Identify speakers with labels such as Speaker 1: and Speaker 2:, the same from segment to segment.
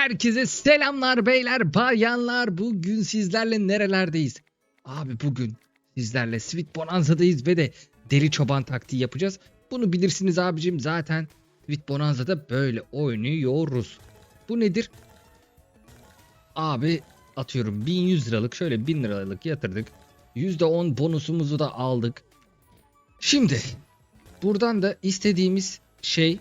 Speaker 1: Herkese selamlar beyler, bayanlar. Bugün sizlerle nerelerdeyiz? Abi bugün sizlerle Sweet Bonanza'dayız ve de deli çoban taktiği yapacağız. Bunu bilirsiniz abicim zaten Sweet Bonanza'da böyle oynuyoruz. Bu nedir? Abi atıyorum 1100 liralık şöyle 1000 liralık yatırdık. %10 bonusumuzu da aldık. Şimdi buradan da istediğimiz şey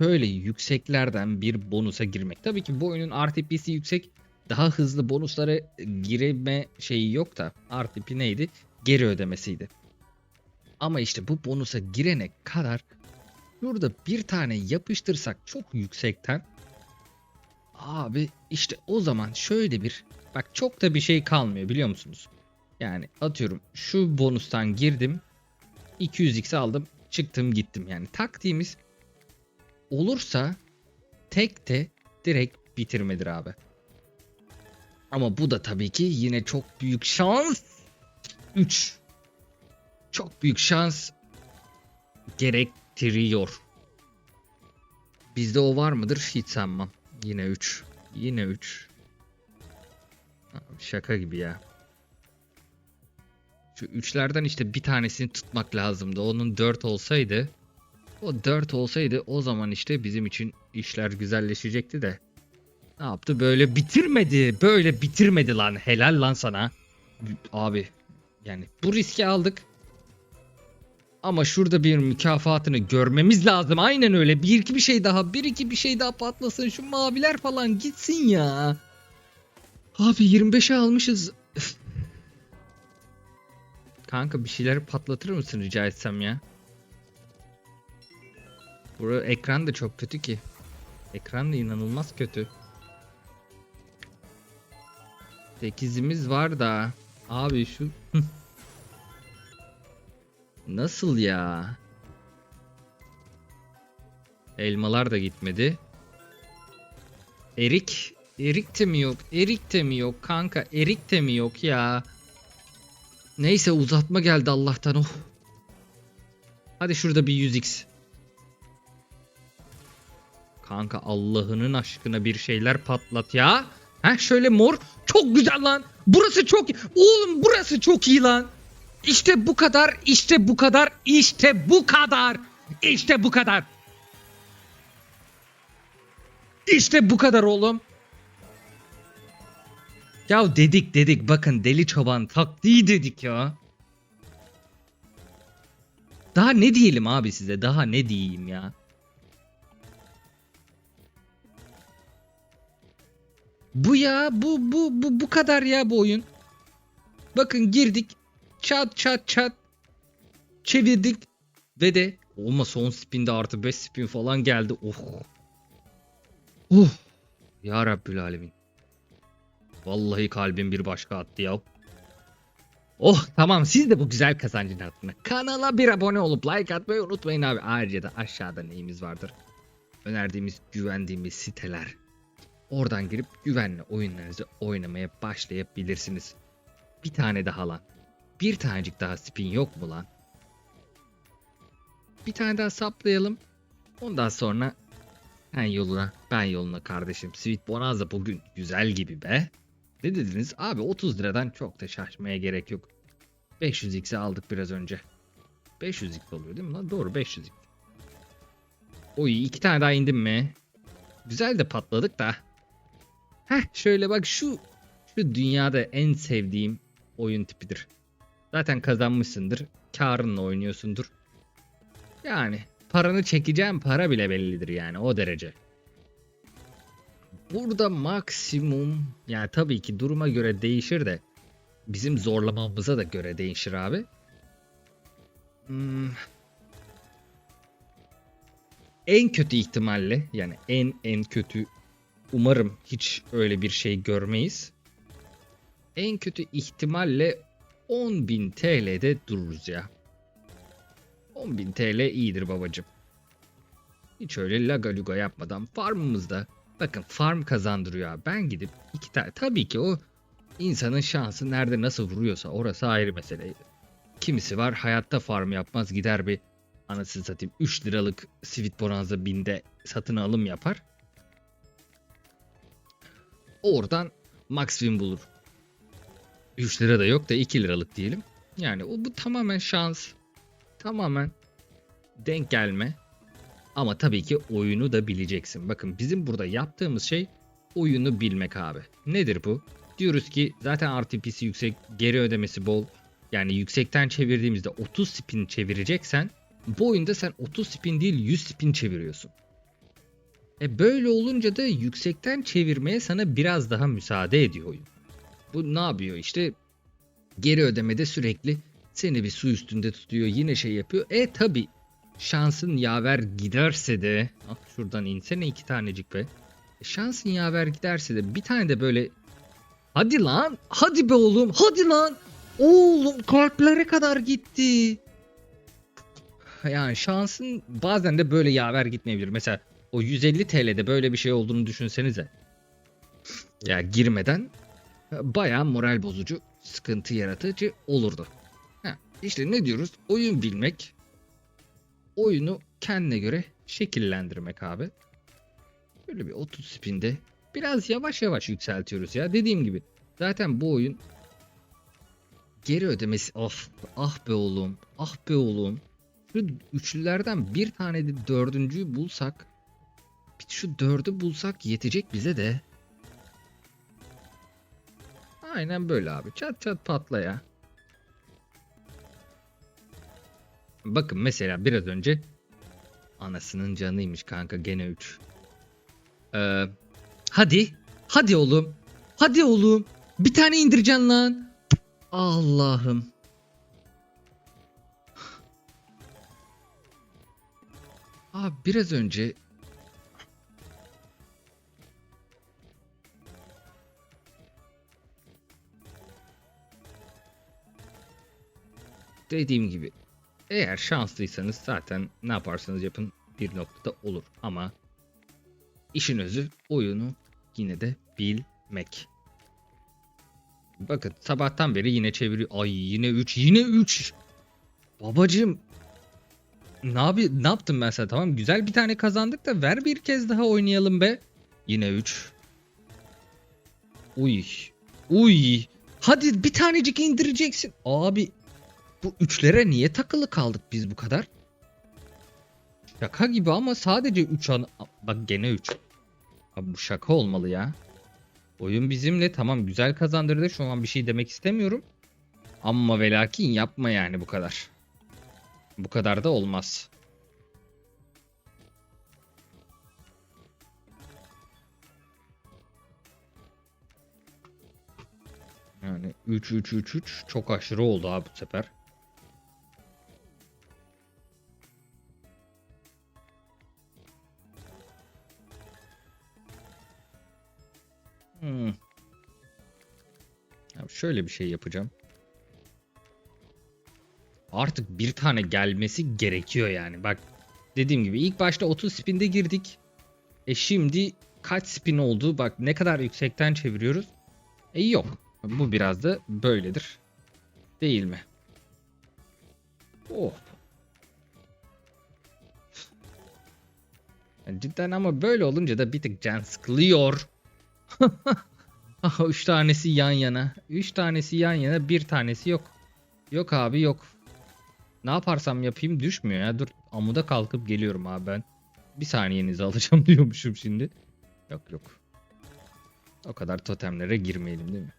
Speaker 1: böyle yükseklerden bir bonusa girmek. Tabii ki bu oyunun RTP'si yüksek. Daha hızlı bonuslara girme şeyi yok da RTP neydi? Geri ödemesiydi. Ama işte bu bonusa girene kadar şurada bir tane yapıştırsak çok yüksekten abi işte o zaman şöyle bir bak çok da bir şey kalmıyor biliyor musunuz? Yani atıyorum şu bonustan girdim 200x aldım çıktım gittim yani taktiğimiz olursa tek de direkt bitirmedir abi. Ama bu da tabii ki yine çok büyük şans. 3. Çok büyük şans gerektiriyor. Bizde o var mıdır? Hiç sanmam. Yine 3. Yine 3. Şaka gibi ya. Şu üçlerden işte bir tanesini tutmak lazımdı. Onun 4 olsaydı o 4 olsaydı o zaman işte bizim için işler güzelleşecekti de. Ne yaptı? Böyle bitirmedi. Böyle bitirmedi lan. Helal lan sana. Abi yani bu riski aldık. Ama şurada bir mükafatını görmemiz lazım. Aynen öyle. Bir iki bir şey daha. Bir iki bir şey daha patlasın. Şu maviler falan gitsin ya. Abi 25'e almışız. Kanka bir şeyler patlatır mısın rica etsem ya? Bura ekran da çok kötü ki. Ekran da inanılmaz kötü. 8'imiz var da. Abi şu Nasıl ya? Elmalar da gitmedi. Erik Erik de mi yok? Erik de mi yok kanka? Erik de mi yok ya? Neyse uzatma geldi Allah'tan oh. Hadi şurada bir 100x. Kanka Allah'ının aşkına bir şeyler patlat ya. Ha şöyle mor. Çok güzel lan. Burası çok Oğlum burası çok iyi lan. İşte bu kadar. işte bu kadar. işte bu kadar. İşte bu kadar. İşte bu kadar oğlum. Ya dedik dedik bakın deli çoban taktiği dedik ya. Daha ne diyelim abi size? Daha ne diyeyim ya? Bu ya bu bu bu bu kadar ya bu oyun. Bakın girdik. Çat çat çat. Çevirdik. Ve de olma son spinde artı 5 spin falan geldi. Oh. Uh. Ya Rabbül Alemin. Vallahi kalbim bir başka attı ya. Oh tamam siz de bu güzel kazancın altına. Kanala bir abone olup like atmayı unutmayın abi. Ayrıca da aşağıda neyimiz vardır. Önerdiğimiz güvendiğimiz siteler. Oradan girip güvenli oyunlarınızı oynamaya başlayabilirsiniz. Bir tane daha lan. Bir tanecik daha spin yok mu lan? Bir tane daha saplayalım. Ondan sonra sen yoluna ben yoluna kardeşim. Sweet Bonanza bugün güzel gibi be. Ne dediniz? Abi 30 liradan çok da şaşmaya gerek yok. 500x'i aldık biraz önce. 500x oluyor değil mi lan? Doğru 500x. Oy iki tane daha indim mi? Güzel de patladık da. Heh şöyle bak şu şu dünyada en sevdiğim oyun tipidir. Zaten kazanmışsındır. Karınla oynuyorsundur. Yani paranı çekeceğim para bile bellidir yani o derece. Burada maksimum yani tabii ki duruma göre değişir de bizim zorlamamıza da göre değişir abi. Hmm. En kötü ihtimalle yani en en kötü umarım hiç öyle bir şey görmeyiz. En kötü ihtimalle 10.000 TL'de dururuz ya. 10.000 TL iyidir babacım. Hiç öyle laga luga yapmadan farmımızda bakın farm kazandırıyor abi. Ben gidip iki tane tabii ki o insanın şansı nerede nasıl vuruyorsa orası ayrı mesele. Kimisi var hayatta farm yapmaz gider bir anasını satayım 3 liralık Sweet Bonanza binde satın alım yapar. Oradan max win bulur. 3 lira da yok da 2 liralık diyelim. Yani o bu tamamen şans. Tamamen denk gelme. Ama tabii ki oyunu da bileceksin. Bakın bizim burada yaptığımız şey oyunu bilmek abi. Nedir bu? Diyoruz ki zaten RTP'si yüksek, geri ödemesi bol. Yani yüksekten çevirdiğimizde 30 spin çevireceksen bu oyunda sen 30 spin değil 100 spin çeviriyorsun. E böyle olunca da yüksekten çevirmeye sana biraz daha müsaade ediyor oyun. Bu ne yapıyor işte geri ödemede sürekli seni bir su üstünde tutuyor yine şey yapıyor. E tabi şansın yaver giderse de ah şuradan insene iki tanecik be. E, şansın yaver giderse de bir tane de böyle hadi lan hadi be oğlum hadi lan oğlum kalplere kadar gitti. Yani şansın bazen de böyle yaver gitmeyebilir. Mesela o 150 TL'de böyle bir şey olduğunu düşünsenize. Ya girmeden bayağı moral bozucu, sıkıntı yaratıcı olurdu. Ha, işte ne diyoruz? Oyun bilmek, oyunu kendine göre şekillendirmek abi. Böyle bir 30 spinde biraz yavaş yavaş yükseltiyoruz ya. Dediğim gibi zaten bu oyun geri ödemesi of ah be oğlum ah be oğlum şu üçlülerden bir tane de dördüncüyü bulsak bir şu dördü bulsak yetecek bize de. Aynen böyle abi. Çat çat patla ya. Bakın mesela biraz önce anasının canıymış kanka gene 3. Ee, hadi. Hadi oğlum. Hadi oğlum. Bir tane indireceksin lan. Allah'ım. Abi biraz önce dediğim gibi eğer şanslıysanız zaten ne yaparsanız yapın bir noktada olur ama işin özü oyunu yine de bilmek. Bakın sabahtan beri yine çeviriyor. Ay yine 3 yine 3. Babacım ne abi ne yaptım ben sana tamam güzel bir tane kazandık da ver bir kez daha oynayalım be. Yine 3. Uy. Uy. Hadi bir tanecik indireceksin. Abi bu üçlere niye takılı kaldık biz bu kadar? Şaka gibi ama sadece 3 an... Bak gene 3. Abi bu şaka olmalı ya. Oyun bizimle tamam güzel kazandırdı. Şu an bir şey demek istemiyorum. Ama ve lakin yapma yani bu kadar. Bu kadar da olmaz. Yani 3 3 3 3 çok aşırı oldu abi bu sefer. Şöyle bir şey yapacağım. Artık bir tane gelmesi gerekiyor yani. Bak dediğim gibi ilk başta 30 spinde girdik. E şimdi kaç spin oldu? Bak ne kadar yüksekten çeviriyoruz. E yok. Bu biraz da böyledir. Değil mi? Oh. Yani cidden ama böyle olunca da bir tık can sıkılıyor. Ah, Üç tanesi yan yana. Üç tanesi yan yana bir tanesi yok. Yok abi yok. Ne yaparsam yapayım düşmüyor ya. Dur amuda kalkıp geliyorum abi ben. Bir saniyenizi alacağım diyormuşum şimdi. Yok yok. O kadar totemlere girmeyelim değil mi?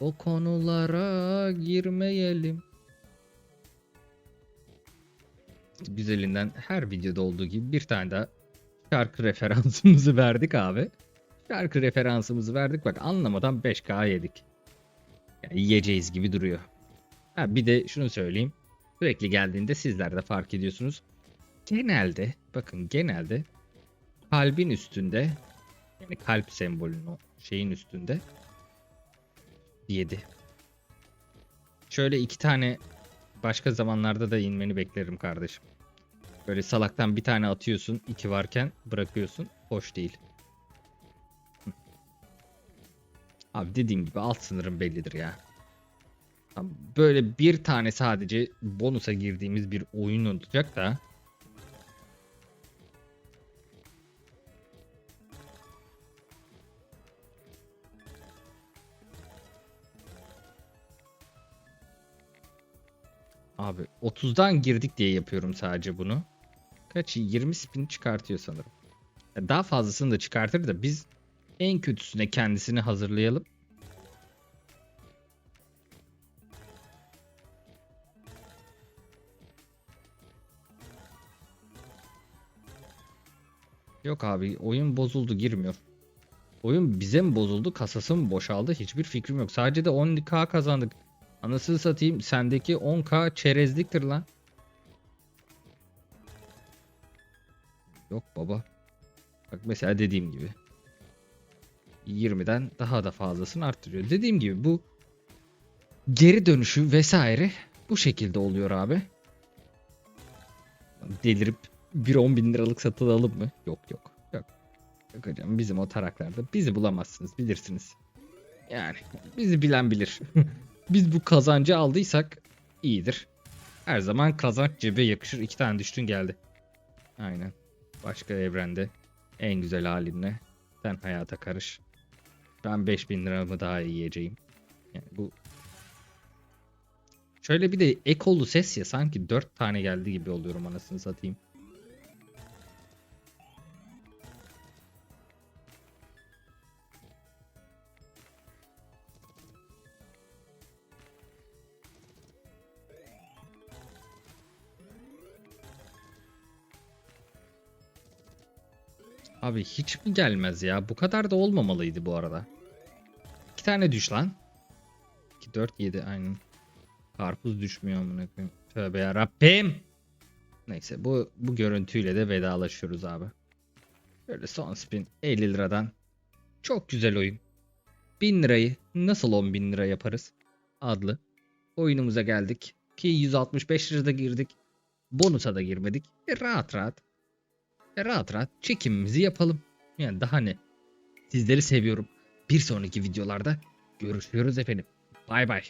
Speaker 1: O konulara girmeyelim. Güzelinden her videoda olduğu gibi bir tane daha şarkı referansımızı verdik abi. Şarkı referansımızı verdik bak anlamadan 5K yedik. Yani yiyeceğiz gibi duruyor. Ha, bir de şunu söyleyeyim. Sürekli geldiğinde sizler de fark ediyorsunuz. Genelde bakın genelde kalbin üstünde yani kalp sembolünün şeyin üstünde 7. Şöyle iki tane başka zamanlarda da inmeni beklerim kardeşim. Böyle salaktan bir tane atıyorsun iki varken bırakıyorsun. Hoş değil. Abi dediğim gibi alt sınırım bellidir ya. Böyle bir tane sadece bonusa girdiğimiz bir oyun olacak da. Abi 30'dan girdik diye yapıyorum sadece bunu. Kaç? 20 spin çıkartıyor sanırım. Daha fazlasını da çıkartır da biz en kötüsüne kendisini hazırlayalım. Yok abi oyun bozuldu girmiyor. Oyun bize mi bozuldu kasası mı boşaldı hiçbir fikrim yok. Sadece de 10k kazandık. Anasını satayım sendeki 10k çerezliktir lan. Yok baba. Bak mesela dediğim gibi. 20'den daha da fazlasını arttırıyor. Dediğim gibi bu geri dönüşü vesaire bu şekilde oluyor abi. Delirip bir 10 bin liralık satın alalım mı? Yok yok. Yok. Yok hocam bizim o taraklarda bizi bulamazsınız bilirsiniz. Yani bizi bilen bilir. Biz bu kazancı aldıysak iyidir. Her zaman kazanç cebe yakışır. İki tane düştün geldi. Aynen. Başka evrende en güzel halinle sen hayata karış. Ben 5000 liramı daha yiyeceğim. Yani bu Şöyle bir de ekolu ses ya sanki 4 tane geldi gibi oluyorum anasını satayım. Abi hiç mi gelmez ya? Bu kadar da olmamalıydı bu arada. İki tane düş lan. 2, 4, 7 aynen. Karpuz düşmüyor amına koyayım. Tövbe yarabbim. Neyse bu bu görüntüyle de vedalaşıyoruz abi. Böyle son spin 50 liradan. Çok güzel oyun. 1000 lirayı nasıl 10 bin lira yaparız? Adlı oyunumuza geldik. Ki 165 lirada girdik. Bonusa da girmedik. E rahat rahat. E rahat rahat çekimimizi yapalım. Yani daha ne? Sizleri seviyorum. Bir sonraki videolarda görüşüyoruz efendim. Bay bay.